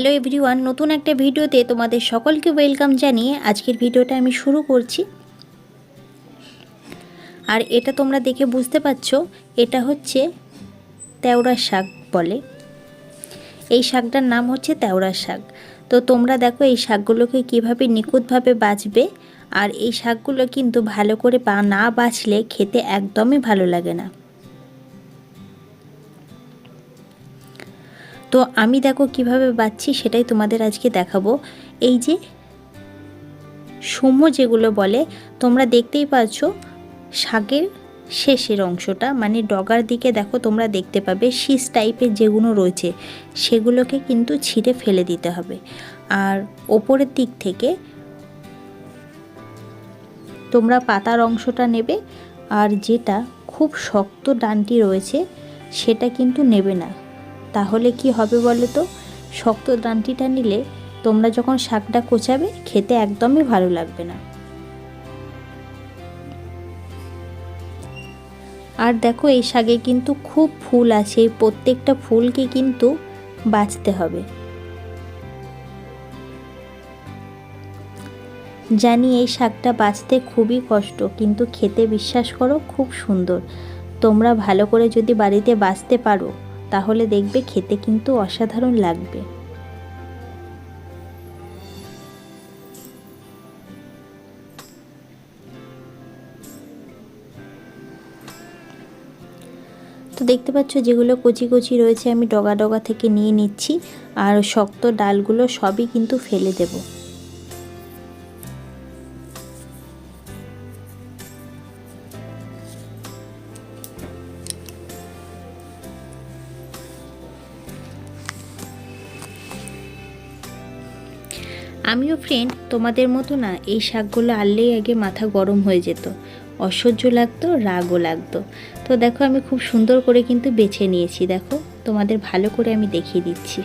Hello everyone, নতুন একটা ভিডিওতে তোমাদের সকলকে ওয়েলকাম জানিয়ে আজকের ভিডিওটা আমি শুরু করছি। আর এটা তোমরা দেখে বুঝতে পারছ, এটা হচ্ছে তেওড়া শাক বলে। এই শাকটার নাম হচ্ছে তেওড়া শাক। তো তোমরা দেখো এই শাকগুলোকে কীভাবে নিখুঁতভাবে বাঁচবে, আর এই শাকগুলো কিন্তু ভালো করে বা না বাঁচলে খেতে একদমই ভালো লাগে না। তো আমি দেখো কীভাবে বাচ্ছি সেটাই তোমাদের আজকে দেখাবো। এই যে সুমো যেগুলো বলে, তোমরা দেখতেই পাচ্ছ শাকের শেষের অংশটা মানে ডগার দিকে দেখো তোমরা দেখতে পাবে শীষ টাইপের যেগুলো রয়েছে, সেগুলোকে কিন্তু ছিঁড়ে ফেলে দিতে হবে। আর ওপরের দিক থেকে তোমরা পাতার অংশটা নেবে, আর যেটা খুব শক্ত ডানটি রয়েছে সেটা কিন্তু নেবে না। তাহলে কি হবে বলো তো? শক্ত ডান্টিটা নিলে তোমরা যখন শাকটা কোচাবে, খেতে একদমই ভালো লাগবে না। আর দেখো, এই শাকে কিন্তু খুব ফুল আছে, এই প্রত্যেকটা ফুলকে কিন্তু বাঁচতে হবে। জানি এই শাকটা বাঁচতে খুবই কষ্ট, কিন্তু খেতে বিশ্বাস করো, খুব সুন্দর। তোমরা ভালো করে যদি বাড়িতে বাঁচতে পারো তাহলে দেখবে খেতে কিন্তু অসাধারণ লাগবে। তো দেখতে পাচ্ছ যেগুলো কচি কচি রয়েছে আমি ডগা ডগা থেকে নিয়ে নিচ্ছি, আর শক্ত ডালগুলো সবই কিন্তু ফেলে দেবো। আমিও ফ্রেন্ড তোমাদের মতো না, এই শাকগুলো আনলেই আগে মাথা গরম হয়ে যেত। অসহ্য লাগতো, রাগও লাগতো। তো দেখো, আমি খুব সুন্দর করে কিন্তু বেছে নিয়েছি, দেখো। তোমাদের ভালো করে আমি দেখিয়ে দিচ্ছি।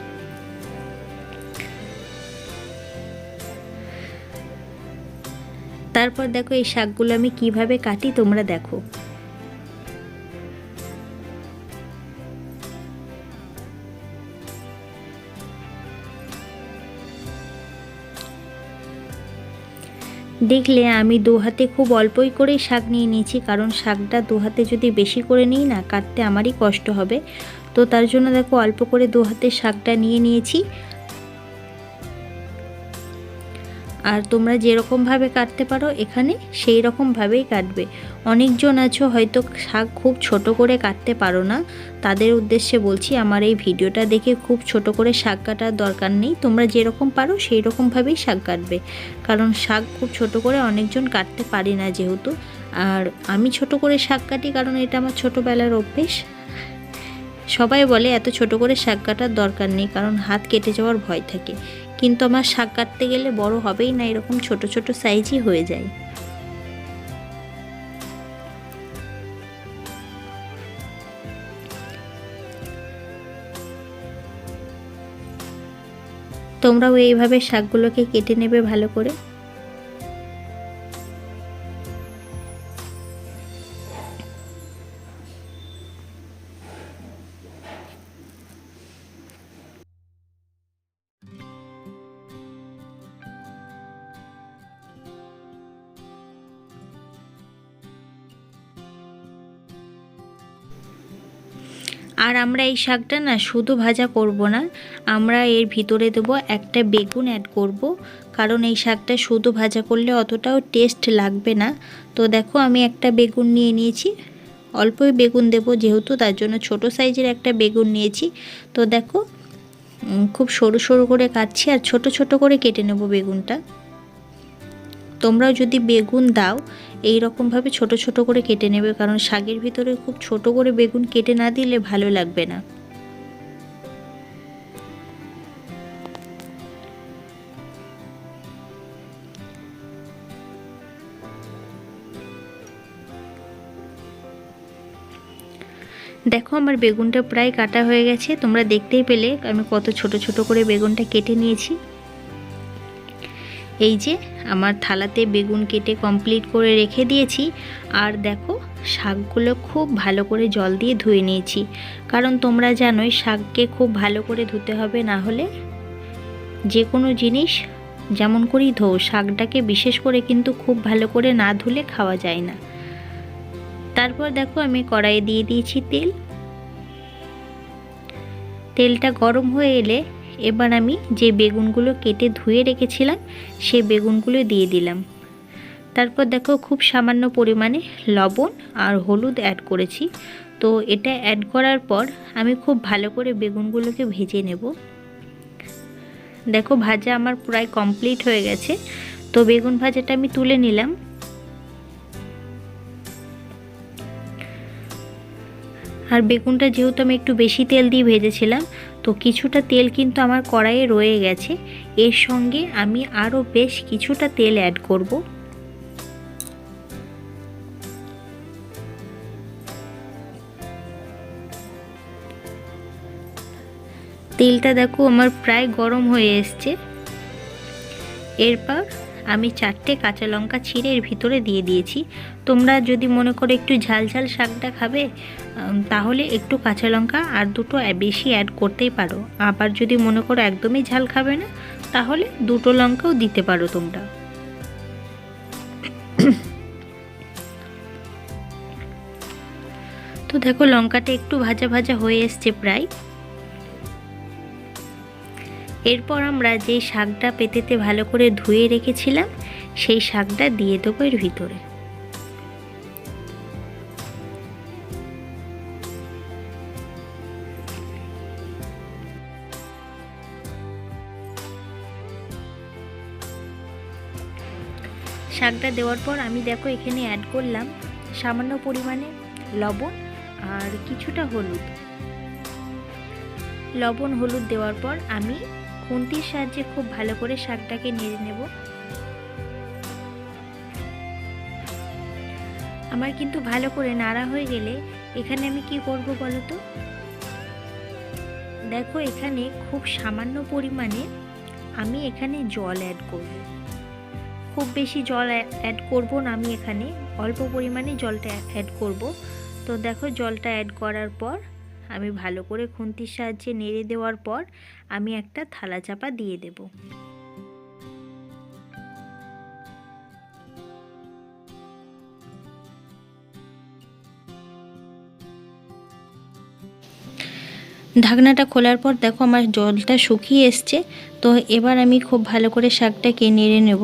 তারপর দেখো, এই শাকগুলো আমি কীভাবে কাটি, তোমরা দেখো। দেখলে আমি দু হাতে খুব অল্পই করেই শাক নিয়ে নিয়েছি, কারণ শাকটা দু হাতে যদি বেশি করে নিই না, কাটতে আমারই কষ্ট হবে। তো তার জন্য দেখো অল্প করে দু হাতে শাকটা নিয়ে নিয়েছি। আর তোমরা যেরকমভাবে কাটতে পারো, এখানে সেই রকমভাবেই কাটবে। অনেকজন আছো, হয়তো শাক খুব ছোট করে কাটতে পারো না। তাদের উদ্দেশ্যে বলছি, আমার এই ভিডিওটা দেখে খুব ছোট করে শাক কাটার দরকার নেই। তোমরা যেরকম পারো সেই রকমভাবেই শাক কাটবে। কারণ শাক খুব ছোট করে অনেকজন কাটতে পারি না যেহেতু। আর আমি ছোট করে শাক কাটি কারণ এটা আমার ছোটোবেলার অভ্যেস। সবাই বলে, এত ছোট করে শাক কাটার দরকার নেই, কারণ হাত কেটে যাওয়ার ভয় থাকে। কিন্তু আমার শাক কাটতে গেলে বড় হবেই না, এরকম ছোট ছোট সাইজই হয়ে যায়। তোমরাও এইভাবে শাকগুলোকে কেটে নেবে ভালো করে? আর আমরা এই শাকটা না শুধু ভাজা করব না, আমরা এর ভিতরে দেবো একটা বেগুন অ্যাড করব, কারণ এই শাকটা শুধু ভাজা করলে অতটাও টেস্ট লাগবে না। তো দেখো আমি একটা বেগুন নিয়ে নিয়েছি, অল্পই বেগুন দেব যেহেতু তার জন্য ছোট সাইজের একটা বেগুন নিয়েছি। তো দেখো খুব সরু সরু করে কাটছি আর ছোট ছোট করে কেটে নেব বেগুনটা। তোমরাও যদি বেগুন দাও এই রকমভাবে ছোট ছোট করে কেটে নেবে কারণ শাকের ভিতরে খুব ছোট করে বেগুন কেটে না দিলে ভালো লাগবে না। দেখো আমার বেগুনটা প্রায় কাটা হয়ে গেছে, তোমরা দেখতেই পেলে আমি কত ছোট ছোট করে বেগুনটা কেটে নিয়েছি। এই যে আমার থালাতে বেগুন কেটে কমপ্লিট করে রেখে দিয়েছি। আর দেখো, শাকগুলো খুব ভালো করে জল দিয়ে ধুয়ে নিয়েছি। কারণ তোমরা জানোই, শাককে খুব ভালো করে ধুতে হবে, না হলে যে কোনো জিনিস, যেমন করেই ধো শাকটাকে বিশেষ করে কিন্তু খুব ভালো করে না ধুলে খাওয়া যায় না। তারপর দেখো, আমি কড়াইয়ে দিয়ে দিয়েছি তেল। তেলটা গরম হয়ে এলে এবার আমি যে বেগুনগুলো কেটে ধুয়ে রেখেছিলাম সেই বেগুনগুলো দিয়ে দিলাম। তারপর দেখো খুব সামান্য পরিমাণে লবণ আর হলুদ অ্যাড করেছি। তো এটা অ্যাড করার পর আমি খুব ভালো করে বেগুনগুলোকে ভেজে নেব। দেখো ভাজা আমার প্রায় কমপ্লিট হয়ে গেছে। তো বেগুন ভাজাটা আমি তুলে নিলাম। আর বেগুনটা যেহেতু আমি একটু বেশি তেল দিয়ে ভেজেছিলাম, তো কিছুটা তেল কিন্তু আমার কড়াইয়ে রয়ে গেছে। এর সঙ্গে আমি আরও বেশ কিছুটা তেল অ্যাড করব। তেলটা দেখো আমার প্রায় গরম হয়ে এসছে। এরপর আমি চারটে কাঁচা লঙ্কা ছিঁড়ে এর ভিতরে দিয়ে দিয়েছি। তোমরা যদি মনে করো একটু ঝাল ঝাল শাকটা খাবে তাহলে একটু কাঁচা লঙ্কা আর দুটো বেশি অ্যাড করতেই পারো। আবার যদি মনে করো একদমই ঝাল খাবে না, তাহলে দুটো লঙ্কাও দিতে পারো তোমরা। তো দেখো লঙ্কাটা একটু ভাজা ভাজা হয়ে এসছে প্রায়। এরপর আমরা যেই শাকটা পেতেতে ভালো করে ধুয়ে রেখেছিলাম, সেই শাকটা দিয়ে দেবো এর ভিতরে। শাকটা দেওয়ার পর আমি দেখো এখানে অ্যাড করলাম সামান্য পরিমাণে লবণ আর কিছুটা হলুদ। লবণ হলুদ দেওয়ার পর আমি খুন্তির সাহায্যে খুব ভালো করে শাকটাকে নেড়ে নেব। আমার কিন্তু ভালো করে নাড়া হয়ে গেলে এখানে আমি কি করব বলো তো? দেখো এখানে খুব সামান্য পরিমাণে আমি এখানে জল অ্যাড করব। খুব বেশি জল অ্যাড করব না আমি এখানে, অল্প পরিমাণে জলটা অ্যাড করব। তো দেখো জলটা অ্যাড করার পর আমি ভালো করে খুন্তির সাহায্যে নেড়ে দেওয়ার পর আমি একটা থালা চাপা দিয়ে দেব। ঢাকনাটা খোলার পর দেখো আমার জলটা শুকিয়ে এসছে, তো এবার আমি খুব ভালো করে শাকটাকে নেড়ে নেব।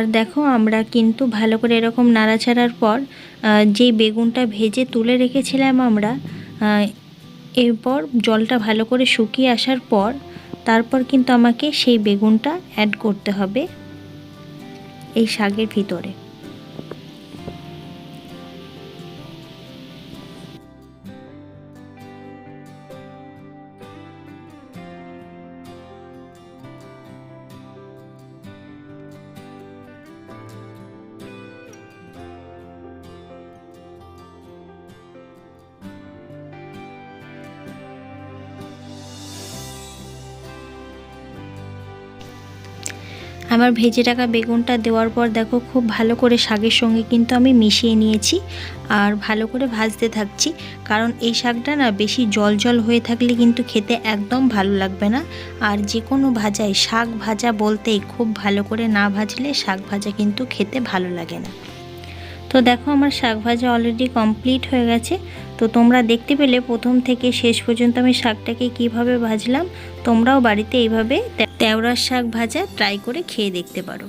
আর দেখো, আমরা কিন্তু ভালো করে এরকম নাড়াচাড়ার পর যেই বেগুনটা ভেজে তুলে রেখেছিলাম আমরা এরপর জলটা ভালো করে শুকিয়ে আসার পর, তারপর কিন্তু আমাকে সেই বেগুনটা অ্যাড করতে হবে এই শাকের ভিতরে। আমার ভেজে রাখা বেগুনটা দেওয়ার পর দেখো খুব ভালো করে শাকের সঙ্গে কিন্তু আমি মিশিয়ে নিয়েছি আর ভালো করে ভাজতে থাকছি। কারণ এই শাকটা না বেশি জল জল হয়ে থাকলে কিন্তু খেতে একদম ভালো লাগবে না। আর যে কোনো ভাজায় শাক ভাজা বলতেই খুব ভালো করে না ভাজলে শাক ভাজা কিন্তু খেতে ভালো লাগে না। তো দেখো আমার শাক ভাজা অলরেডি কমপ্লিট হয়ে গেছে। তো তোমরা দেখতে পেলে প্রথম থেকে শেষ পর্যন্ত আমি শাকটাকে কীভাবে ভাজলাম, তোমরাও বাড়িতে এইভাবে তেওড়ার শাক ভাজা ট্রাই করে খেয়ে দেখতে পারো।